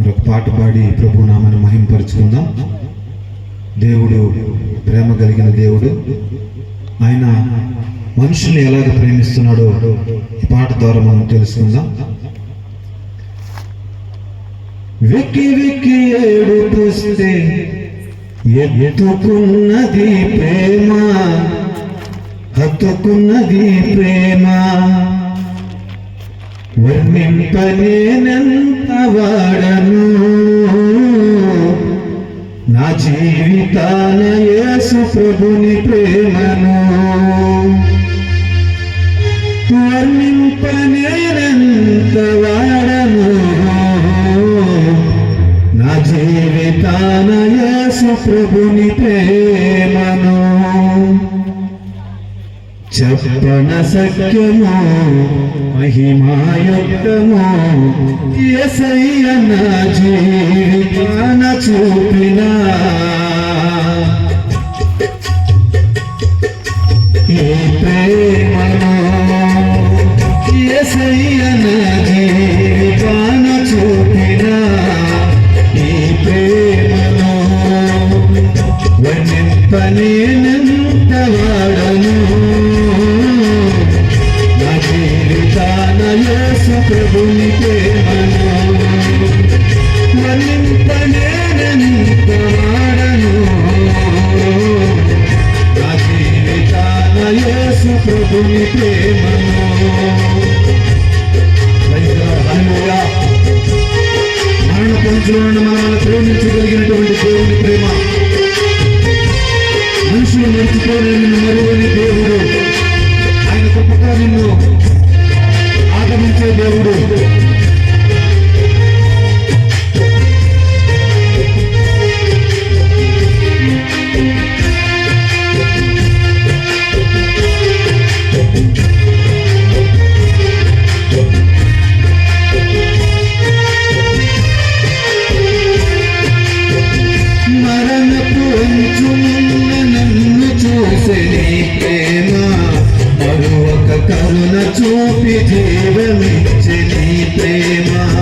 మరొక పాట పాడి ప్రభు నామని మహింపరుచుకుందాం. దేవుడు ప్రేమ కలిగిన దేవుడు ఆయన మనుషుల్ని ఎలాగ ప్రేమిస్తున్నాడో ఈ పాట ద్వారా మనం తెలుసుకుందాం. వెక్కి వెక్కి ఏడు చూస్తే ఎత్తుకున్నది ప్రేమ హత్తుకున్నది ప్రేమ. వర్ణింపనేనంత వాడను నా జీవితాన యేసు ప్రభుని ప్రేమను వర్ణింపనేనంత వాడను నా జీవితాన యేసు ప్రభుని ప్రేమను చెప్పన సత్యమో మహిమాయుక్తమో ఎసయ్య నా జీవితాన చూపిన. ఏ ప్రేమను ఎసయ్య నా జీవితాన చూపిన. ఈ ప్రేమను వర్ణింపనేనంత వాడను. యేసు ప్రభుని ప్రేమను వర్ణింపనేనంత వాడను. నా జీవితాన యేసు ప్రభుని ప్రేమను మరణ పంచులను మనల్ని ప్రేమించగలిగినటువంటి దేవుని ప్రేమ. మనుషులు మరువని చూపి జీవమిచ్చే నీ ప్రేమ.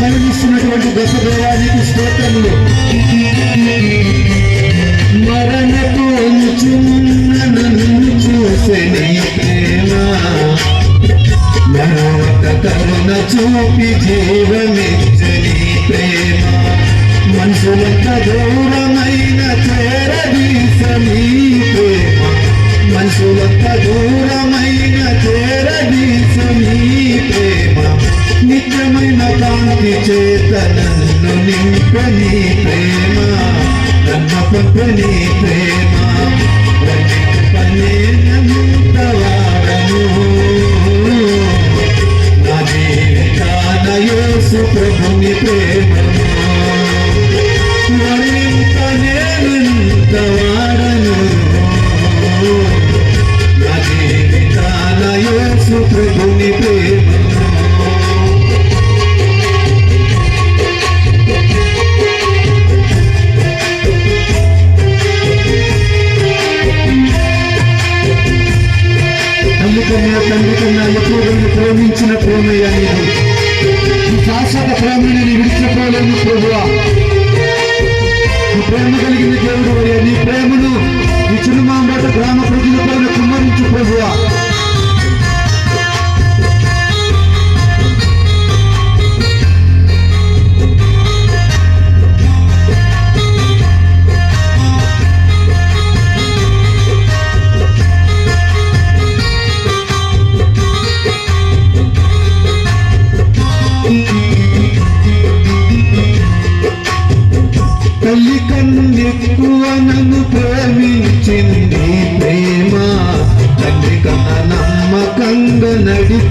కలిగిస్తున్నటువంటి గొప్ప దేవానికి స్తోత్రములు. మరణతో అంచుమున్న నన్ను చూసే నీ ప్రేమ. మరొక కరుణ చూపి జీవమిచ్చని ప్రేమ. మనుషులంత దూరమైన ప్రేమ. మనుషులంత దూరమైన చేరదీసని ప్రేమ. నిత్యమైన కాంతి చేత నన్ను ప్రేమ. నన్ను ప్రేమ. శాశ్వత ప్రేమని నీ ప్రభువా ప్రేమ కలిగింది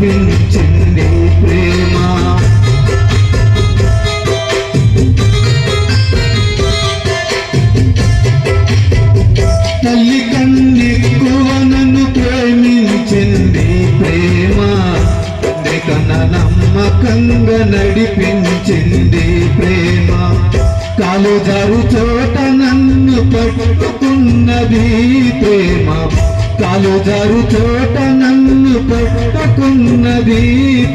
నడిపించింది ప్రేమ. తల్లి కన్నెక్కువ నన్ను ప్రేమించింది ప్రేమ. తండ్రి కన్న నమ్మకంగా నడిపించింది ప్రేమ. కాలు జారు చోట నన్ను పట్టుకున్నది ప్రేమ. కాలు జారు చోట నన్ను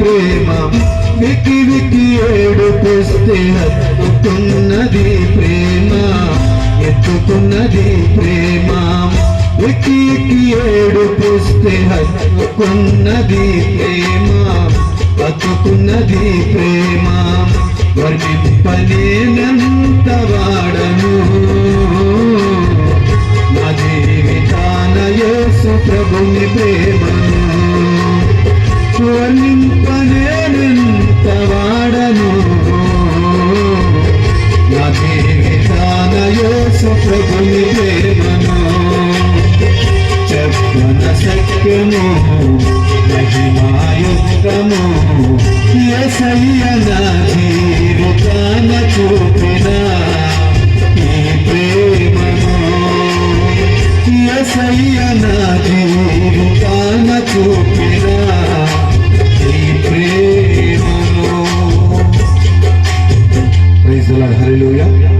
ప్రేమ. వికి వికి ఏడు తెస్తే హత్తుకున్నది ప్రేమ. ఎత్తుకున్నది ప్రేమ. వికి వికి ఏడు తెస్తే హత్తుకున్నది ప్రేమ. హత్తుకున్నది ప్రేమ. వర్ణింపలేనంత వాడను ప్రభుని ప్రేమను చెప్పన సత్యము మహిమాయుక్తము ఎసయ్య నా జీవితాన చూపిన. ఈ ప్రేమను. ఎసయ్య నా జీవితాన చూపిన ఈ ప్రేమను. Praise Lord. హల్లెలూయా.